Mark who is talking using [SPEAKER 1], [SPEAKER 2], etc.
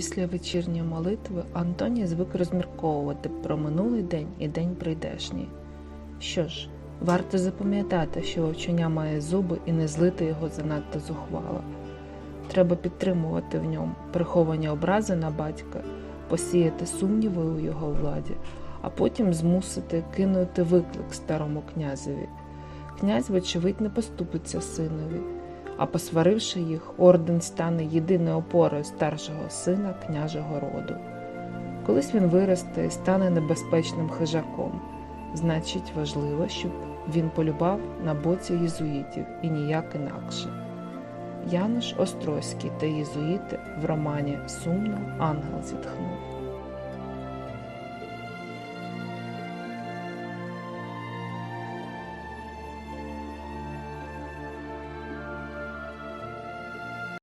[SPEAKER 1] Після вечірньої молитви Антоній звик розмірковувати про минулий день і день прийдешній. Що ж, варто запам'ятати, що вовчення має зуби і не злити його занадто зухвало. Треба підтримувати в ньому приховані образи на батька, посіяти сумніви у його владі, а потім змусити кинути виклик старому князеві. Князь, вочевидь, не поступиться синові, а посваривши їх, орден стане єдиною опорою старшого сина княжого роду. Колись він виросте і стане небезпечним хижаком. Значить, важливо, щоб він полюбав на боці єзуїтів і ніяк інакше. Януш Острозький та єзуїти в романі Сумно ангел зітхнув.